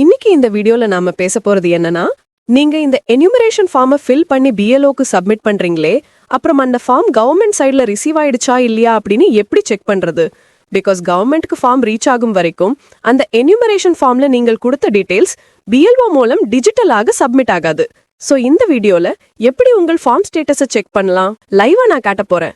இன்னைக்கு இந்த வீடியோல நாம பேச போறது என்னன்னா நீங்க இந்த என்யூமரேஷன் ஃபார்மை ஃபில் பண்ணி பிஎல்ஓக்கு சப்மிட் பண்றீங்களே அப்புறம் அந்த ஃபார்ம் கவர்மெண்ட் சைடுல ரிசீவ் ஆயிடுச்சா இல்லையா அப்படின்னு எப்படி செக் பண்றது? பிகாஸ் கவர்மெண்ட்க்கு ஃபார்ம் ரீச் ஆகும் வரைக்கும் அந்த என்யூமரேஷன் ஃபார்ம்ல நீங்கள் கொடுத்த டீடைல்ஸ் பிஎல்ஓ மூலம் டிஜிட்டலாக சப்மிட் ஆகாது. சோ இந்த வீடியோல எப்படி உங்கள் ஃபார்ம் ஸ்டேட்டஸை செக் பண்ணலாம்? லைவா நான் காட்ட போறேன்.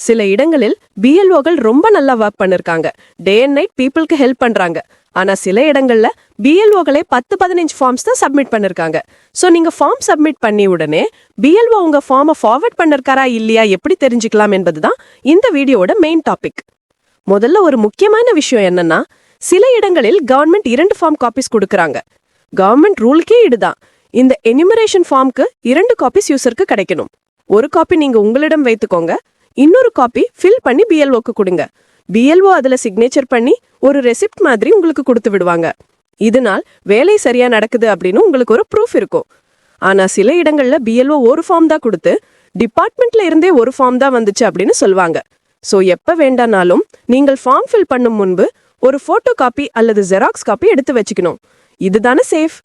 சில இடங்களில் பிஎல்ஓகள் ரொம்ப நல்லா ஒர்க் பண்ணிருக்காங்க. டே அண்ட் நைட் பீப்புளுக்கு ஹெல்ப் பண்றாங்க. ஆனா சில இடங்கள்ல பிஎல்ஓகளே பத்து பதினஞ்சு ஃபார்ம்ஸ் தான் சப்மிட் பண்ணிருக்காங்க. ஸோ நீங்க ஃபார்ம் சப்மிட் பண்ணி உடனே பிஎல்ஓ உங்க ஃபார்மை ஃபார்வர்ட் பண்ணிருக்காரா இல்லையா எப்படி தெரிஞ்சுக்கலாம் என்பதுதான் இந்த வீடியோவோட மெயின் டாபிக் முதல்ல ஒரு முக்கியமான விஷயம் என்னன்னா சில இடங்களில் கவர்மெண்ட் இரண்டு ஃபார்ம் காப்பீஸ் கொடுக்கறாங்க. கவர்மெண்ட் ரூலுக்கே இதுதான் இந்த எனிமரேஷன் ஃபார்ம்க்கு இரண்டு காப்பீஸ் யூசருக்கு கிடைக்கணும். ஒரு காப்பி நீங்க உங்களிடம் வைத்துக்கோங்க. இன்னொரு காப்பி ஃபில் பண்ணி பிஎல்ஓக்கு கொடுங்க. பிஎல்ஓ அதுல சிக்னேச்சர் பண்ணி ஒரு ரெசிப்ட் மாதிரி உங்களுக்கு கொடுத்து விடுவாங்க. இதனால் வேலை சரியா நடக்குது அப்படின்னு உங்களுக்கு ஒரு ப்ரூஃப் இருக்கும். ஆனா சில இடங்கள்ல பிஎல்ஓ ஒரு ஃபார்ம் தான் கொடுத்து டிபார்ட்மெண்ட்ல இருந்தே ஒரு ஃபார்ம் தான் வந்துச்சு அப்படின்னு சொல்லுவாங்க. சோ எப்ப வேண்டானாலும் நீங்கள் ஃபார்ம் ஃபில் பண்ணும் முன்பு ஒரு போட்டோ காப்பி அல்லது ஜெராக்ஸ் காப்பி எடுத்து வச்சுக்கணும். இதுதானே சேஃப்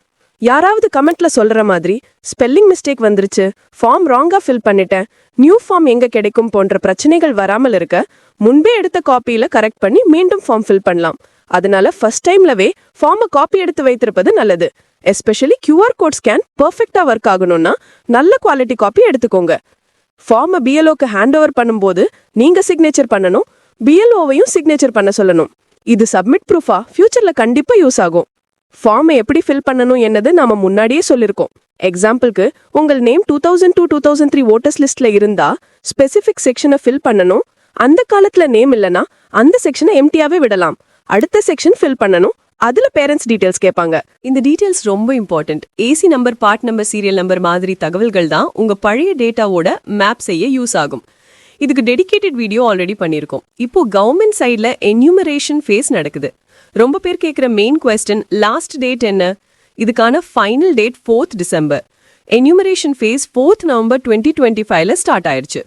யாராவது கமெண்ட்ல சொல்ற மாதிரி ஸ்பெல்லிங் மிஸ்டேக் வந்துருச்சு ஃபார்ம் ராங்கா ஃபில் பண்ணிட்டேன் நியூ ஃபார்ம் எங்க கிடைக்கும் போன்ற பிரச்சனைகள் வராமல் இருக்க முன்பே எடுத்த காப்பியில கரெக்ட் பண்ணி மீண்டும் ஃபார்ம் ஃபில் பண்ணலாம். அதனால ஃபர்ஸ்ட் டைம்லவே ஃபார்மை காப்பி எடுத்து வைத்திருப்பது நல்லது. எஸ்பெஷலி கியூஆர் கோட் ஸ்கேன் பெர்ஃபெக்ட்டா ஒர்க் ஆகணும்னா நல்ல குவாலிட்டி காப்பி எடுத்துக்கோங்க. ஃபார்மை பிஎல்ஓக்கு ஹேண்ட் ஓவர் பண்ணும்போது நீங்க சிக்னேச்சர் பண்ணணும் பிஎல்ஓவையும் சிக்னேச்சர் பண்ண சொல்லணும். இது சப்மிட் ப்ரூஃபா ஃபியூச்சர்ல கண்டிப்பா யூஸ் ஆகும். ஃபார்மை எப்படி ஃபில் பண்ணணும் என்னது நாம முன்னாடியே சொல்லிருக்கோம். எக்ஸாம்பிளுக்கு உங்கள் name two thousand two two thousand three voters லிஸ்ட்ல இருந்தா ஸ்பெசிஃபிக் செக்ஷனை ஃபில் பண்ணணும். அந்த காலத்துல நேம் இல்லனா அந்த செக்ஷனை எம்டியாவே விடலாம். அடுத்த செக்ஷன் ஃபில் பண்ணணும். அதுல பேரண்ட்ஸ் டீடைல்ஸ் கேட்பாங்க. இந்த டீடைல்ஸ் ரொம்ப important AC number part number serial number மாதிரி தகவல்கள் தான் உங்க பழைய டேட்டாவோட மேப் செய்ய யூஸ் ஆகும். இதுக்கு டெடிகேட்டட் வீடியோ ஆல்ரெடி பண்ணியிருக்கோம். இப்போ கவர்மெண்ட் சைட்ல என்யூமரேஷன் ஃபேஸ் நடக்குது. ரொம்ப பேர் கேட்குற மெயின் கொஸ்டின் லாஸ்ட் டேட் என்ன? இதுக்கான final date fourth December enumeration phase fourth November twenty twenty ஃபைவ்ல ஸ்டார்ட் ஆயிருச்சு.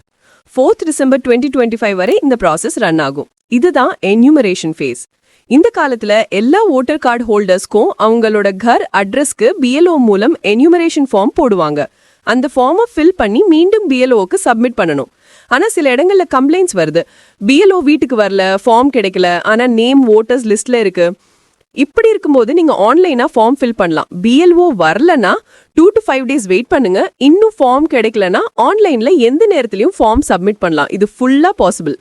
Fourth December twenty twenty five வரை இந்த ப்ராசஸ் ரன் ஆகும். இதுதான் என்யூமரேஷன் ஃபேஸ் இந்த காலத்துல எல்லா ஓட்டர் கார்டு ஹோல்டர்ஸ்க்கும் அவங்களோட கர் அட்ரஸ்க்கு பிஎல்ஓ மூலம் என்யூமரேஷன் ஃபார்ம் போடுவாங்க. அந்த ஃபார்மை ஃபில் பண்ணி மீண்டும் பிஎல்ஓக்கு சப்மிட் பண்ணணும். ஆனா சில இடங்கள்ல கம்ப்ளைண்ட்ஸ் வருது. பிஎல்ஓ வீட்டுக்கு வரல ஃபார்ம் கிடைக்கல ஆனா நேம் ஓட்டர்ஸ் லிஸ்ட்ல இருக்கு. இப்படி இருக்கும்போது நீங்கள் ஆன்லைனாக ஃபார்ம் ஃபில் பண்ணலாம். பிஎல்ஓ வரலனா two to five days wait பண்ணுங்க. இன்னும் ஃபார்ம் கிடைக்கலனா ஆன்லைனில் எந்த நேரத்துலையும் ஃபார்ம் சப்மிட் பண்ணலாம். இது ஃபுல்லாக பாசிபிள்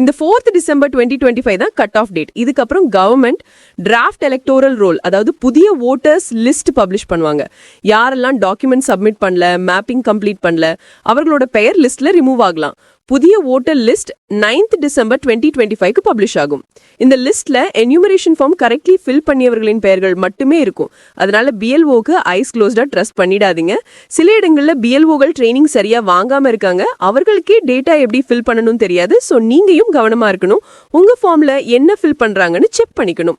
இந்த fourth December twenty twenty five தான் கட் ஆஃப் டேட் இதுக்கப்புறம் கவர்மெண்ட் டிராஃப்ட் எலக்டோரல் ரோல் அதாவது புதிய ஓட்டர்ஸ் லிஸ்ட் பப்ளிஷ் பண்ணுவாங்க. யாரெல்லாம் டாக்குமெண்ட் சப்மிட் பண்ணல மேப்பிங் கம்ப்ளீட் பண்ணல அவர்களோட பெயர் லிஸ்ட்ல ரிமூவ் ஆகலாம். புதிய voter list ninth December twenty twenty ஃபைவ்க்கு பப்ளிஷ் ஆகும். இந்த லிஸ்ட்ல என்யூமரேஷன் ஃபார்ம் கரெக்ட்லி ஃபில் பண்ணியவர்களின் பெயர்கள் மட்டுமே இருக்கும். அதனால பிஎல்ஓக்கு ஐஸ் க்ளோஸ்டா ட்ரஸ்ட் பண்ணிடாதீங்க. சில இடங்கள்ல பிஎல்ஓகள் ட்ரைனிங் சரியா வாங்காம இருக்காங்க. அவர்களுக்கே டேட்டா எப்படி ஃபில் பண்ணணும் தெரியாது. ஸோ நீங்கயும் கவனமா இருக்கணும். உங்க ஃபார்ம்ல என்ன ஃபில் பண்றாங்கன்னு செக் பண்ணிக்கணும்.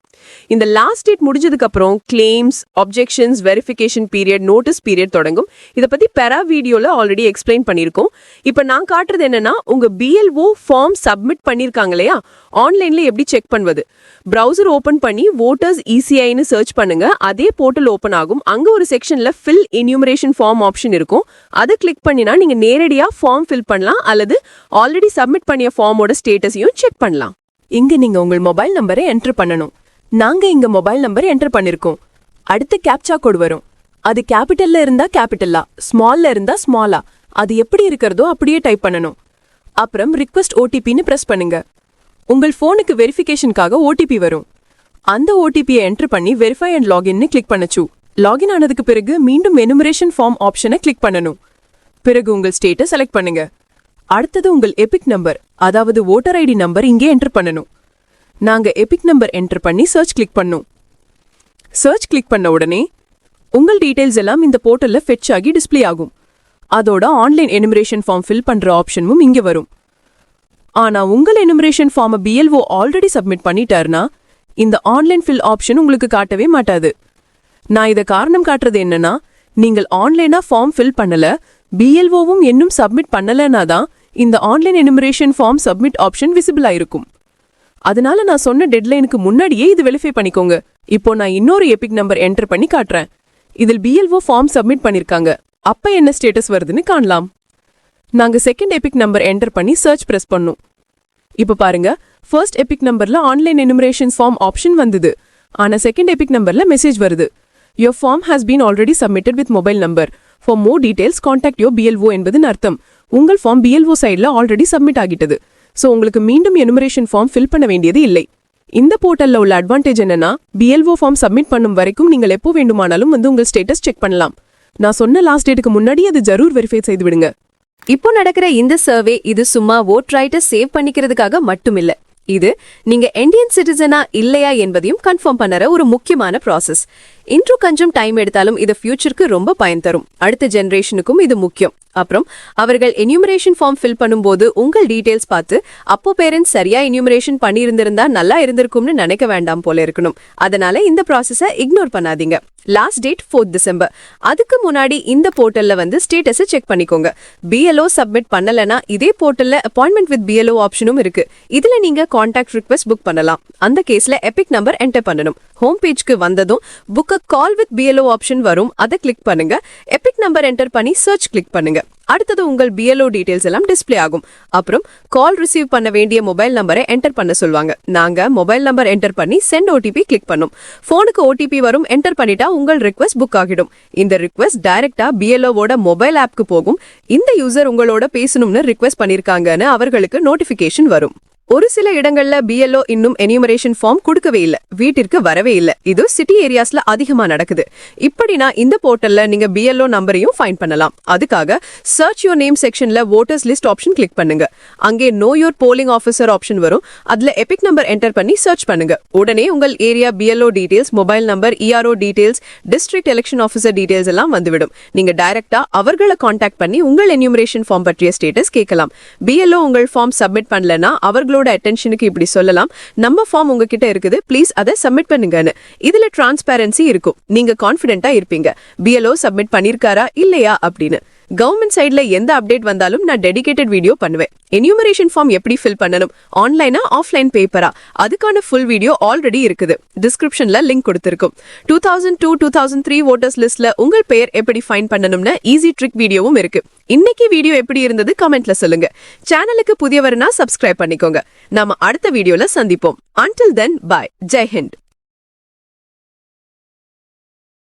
இந்த லாஸ்ட் டேட் முடிஞ்சதுக்கு அப்புறம் claims objections verification period notice period தொடங்கும். இதை பத்தி பெரா வீடியோல ஆல்ரெடி எக்ஸ்பிளைன் பண்ணியிருக்கோம். இப்போ நான் காட்டுறது என்னன்னா உங்க பிஎல்ஓ ஃபார்ம் சப்மிட் பண்ணிருக்காங்க இல்லையா? ஆன்லைன்ல எப்படி செக் பண்ணுவது? பிரவுசர் ஓபன் பண்ணி வோட்டர்ஸ் இசிஐன்னு சர்ச் பண்ணுங்க. அதே போர்ட்டல் ஓபன் ஆகும். அங்க ஒரு செக்ஷன்ல ஃபில் இன்யூமரேஷன் ஃபார்ம் ஆப்ஷன் இருக்கும். அதை கிளிக் பண்ணினா நீங்க நேரடியா ஃபார்ம் ஃபில் பண்ணலாம். அல்லது ஆல்ரெடி சப்மிட் பண்ணிய ஃபார்மோட ஸ்டேட்டஸையும் செக் பண்ணலாம். இங்க நீங்க உங்கள் மொபைல் நம்பரை என்டர் பண்ணணும். நாங்க இங்க மொபைல் நம்பர் என்டர் பண்ணிருக்கோம். அடுத்து கேப்சா கோட் வரும். அது கேபிட்டல்ல இருந்தா கேபிட்டலா ஸ்மால்ல இருந்தா ஸ்மாலா அது எப்படி இருக்கிறதோ அப்படியே டைப் பண்ணணும். அப்புறம் ரிக்வெஸ்ட் ஓடிபின்னு பிரஸ் பண்ணுங்க. உங்கள் ஃபோனுக்கு வெரிஃபிகேஷனுக்காக ஓடிபி வரும். அந்த ஓடிபியை என்டர் பண்ணி வெரிஃபை அண்ட் லாகின்னு கிளிக் பண்ணச்சு. லாகின் ஆனதுக்கு பிறகு மீண்டும் எனுமரேஷன் ஃபார்ம் ஆப்ஷனை கிளிக் பண்ணணும். பிறகு உங்கள் ஸ்டேட்டை செலக்ட் பண்ணுங்க. அடுத்தது உங்கள் எபிக் நம்பர் அதாவது ஓட்டர் ஐடி நம்பர் இங்கே என்டர் பண்ணணும். நாங்க எபிக் நம்பர் என்டர் பண்ணி சர்ச் கிளிக் பண்ணோம். சர்ச் கிளிக் பண்ண உடனே உங்கள் டீடைல்ஸ் எல்லாம் இந்த போர்ட்டலில் ஃபெட்ச் ஆகி டிஸ்ப்ளே ஆகும். அதோட ஆன்லைன் எனுமரேஷன் ஃபார்ம் ஃபில் பண்ற ஆப்ஷனும் இங்க வரும். ஆனா உங்கள் எனுமரேஷன் ஃபார்மை பிஎல்ஓ ஆல்ரெடி சப்மிட் பண்ணிட்டாருனா இந்த ஆன்லைன் ஃபில் ஆப்ஷன் உங்களுக்கு காட்டவே மாட்டாது. நான் இதை காரணம் காட்டுறது என்னன்னா நீங்கள் ஆன்லைனா ஃபார்ம் ஃபில் பண்ணல பிஎல்ஓவும் இன்னும் சப்மிட் பண்ணலனா தான் இந்த online enumeration form submit option visible ஆயிருக்கும். அதனால நான் சொன்ன டெட்லைனுக்கு முன்னாடியே இது வெரிஃபை பண்ணிக்கோங்க. இப்போ நான் இன்னொரு எபிக் நம்பர் என்டர் பண்ணி காட்டுறேன். இதில் பிஎல்ஓ ஃபார்ம் சப்மிட் பண்ணிருக்காங்க. அப்ப என்ன ஸ்டேட்டஸ் வருதுன்னு காணலாம். நாங்க செகண்ட் எபிக் நம்பர் என்டர் பண்ணி சர்ச் பிரஸ் பண்ணோம். இப்ப பாருங்க ஃபர்ஸ்ட் எபிக் நம்பர்ல ஆன்லைன் எனுமரேஷன் ஃபார்ம் ஆப்ஷன் வந்தது. ஆனா செகண்ட் எபிக் நம்பர்ல மெசேஜ் வருது. Your form has been already submitted with mobile number for more details contact your BLO என்பதுன்னு அர்த்தம். உங்கள் ஃபார்ம் பிஎல்ஓ சைட்ல ஆல்ரெடி சப்மிட் ஆகிட்டது. ஸோ உங்களுக்கு மீண்டும் எனுமரேஷன் ஃபார்ம் ஃபில் பண்ண வேண்டியது இல்லை. இந்த போர்ட்டல்ல உள்ள அட்வான்டேஜ் என்னன்னா பிஎல்ஓ ஃபார்ம் சப்மிட் பண்ணும் வரைக்கும் நீங்கள் எப்போ வேண்டுமானாலும் வந்து உங்கள் ஸ்டேட்டஸ் செக் பண்ணலாம். நான் சொன்ன லாஸ்ட் டேட்டுக்கு முன்னாடி அது ஜரூர் வெரிஃபை செய்து விடுங்க. இப்போ நடக்கிற இந்த சர்வே இது சும்மா ஓட் ரைட்டை சேவ் பண்ணிக்கிறதுக்காக மட்டுமில்ல. இது நீங்க இந்தியன் சிட்டிசனா இல்லையா என்பதையும் கன்ஃபார்ம் பண்ணற ஒரு முக்கியமான ப்ராசஸ் இன்றும் கொஞ்சம் டைம் எடுத்தாலும் இது ஃபியூச்சருக்கு ரொம்ப பயன் தரும். அடுத்த ஜெனரேஷனுக்கும் இது முக்கியம். அப்புறம் அவர்கள் என்யூமரேஷன் ஃபார்ம் ஃபில் பண்ணும்போது உங்கள் டீடைல்ஸ் பார்த்து அப்போ பேரண்ட்ஸ் சரியா என்யூமரேஷன் பண்ணியிருந்திருந்தா நல்லா இருந்திருக்கும்னு நினைக்க வேண்டாம் போல இருக்கணும். அதனால இந்த ப்ராசஸை இக்னோர் பண்ணாதீங்க. லாஸ்ட் டேட் ஃபோர்த் டிசம்பர் அதுக்கு முன்னாடி இந்த போர்ட்டல்ல வந்து ஸ்டேட்டஸை செக் பண்ணிக்கோங்க. பிஎல்ஓ சப்மிட் பண்ணலனா இதே போர்ட்டல்ல அப்பாயின்மெண்ட் வித் பிஎல்ஓ ஆப்ஷனும் இருக்கு. இதுல நீங்க கான்டாக்ட் ரிக்வெஸ்ட் புக் பண்ணலாம். அந்த கேஸ்ல எபிக் நம்பர் என்டர் பண்ணணும். ஹோம் பேஜ்க்கு வந்ததும் book call with BLO option வரும். அதை கிளிக் பண்ணுங்க. எபிக் நம்பர் என்டர் பண்ணி சர்ச் கிளிக் பண்ணுங்க. அடுத்தது உங்கள் பிஎல்ஓ டீடைல்ஸ் எல்லாம் டிஸ்ப்ளே ஆகும். அப்புறம் கால் ரிசீவ் பண்ண வேண்டிய மொபைல் நம்பரை என்டர் பண்ண சொல்லுவாங்க. நாங்க மொபைல் நம்பர் என்டர் பண்ணி சென்ட் ஓடிபி கிளிக் பண்ணும். போனுக்கு ஓடிபி வரும் என்டர் பண்ணிட்டா உங்கள் ரிக்வெஸ்ட் புக் ஆகிடும். இந்த ரிக்வெஸ்ட் டைரக்டா பிஎல்ஓவோட மொபைல் ஆப்க்கு போகும். இந்த யூசர் உங்களோட பேசணும்னு ரிக்வஸ்ட் பண்ணிருக்காங்கன்னு அவர்களுக்கு நோட்டிபிகேஷன் வரும். ஒரு சில இடங்கள்ல பிஎல்ஓ இன்னும் எனியூமரேஷன் ஃபார்ம் கொடுக்கவே இல்ல. வீட்டிற்கு வரவே இல்ல. இது சிட்டி ஏரியாஸ்ல அதிகமா நடக்குது. இப்படினா இந்த போர்ட்டல்ல நீங்க பிஎல்ஓ நம்பரையும் ஃபைண்ட் பண்ணலாம். அதுக்காக சர்ச் யோர் நேம் செக்ஷன்ல வோட்டர்ஸ் லிஸ்ட் ஆப்ஷன் கிளிக் பண்ணுங்க. அங்கே know your polling officer option வரும். அதுல எபிக் நம்பர் என்டர் பண்ணி சர்ச் பண்ணுங்க. உடனே உங்கள் area BLO details mobile number ERO details district election officer details எல்லாம் வந்துவிடும். நீங்க டைரக்டா அவர்களை காண்டாக்ட் பண்ணி உங்கள் எனியூமரேஷன் ஃபார்ம் பற்றிய ஸ்டேட்டஸ் கேட்கலாம். பிஎல்ஓ உங்கள் ஃபார்ம் சப்மிட் பண்ணலன்னா பண்ணலனா உங்களோட அட்டென்ஷனுக்கு இப்படி சொல்லலாம். நம்ம ஃபார்ம் உங்ககிட்ட இருக்குது. ப்ளீஸ் அதை சப்மிட் பண்ணுங்கன்னு. இதுல டிரான்ஸ்பேரன்சி இருக்கும். நீங்க கான்பிடென்ட்டா இருப்பீங்க. பிஎல்ஓ சப்மிட் பண்ணிருக்காரா? இல்லையா? அப்படின்னு. கவர்மெண்ட் சைடில் எந்த அப்டேட் வந்தாலும் நான் டெடிகேட்டட் வீடியோ பண்ணுவேன். என்யூமரேஷன் ஃபார்ம் எப்படி ஃபில் பண்ணணும்? ஆன்லைனா ஆஃப்லைன் பேப்பரா அதுக்கான ஃபுல் வீடியோ ஆல்ரெடி இருக்குது. டிஸ்கிரிப்ஷன்ல லிங்க் கொடுத்துருக்கும். Two thousand two two thousand three voters லிஸ்ட்ல உங்கள் பெயர் எப்படி ஃபைன் பண்ணணும்னு ஈஸி ட்ரிக் வீடியோவும் இருக்கு. இன்னைக்கு வீடியோ எப்படி இருந்தது கமெண்ட்ல சொல்லுங்க. சேனலுக்கு புதியவர்னா சப்ஸ்கிரைப் பண்ணிக்கோங்க. நாம அடுத்த வீடியோல சந்திப்போம். Until then bye Jai Hind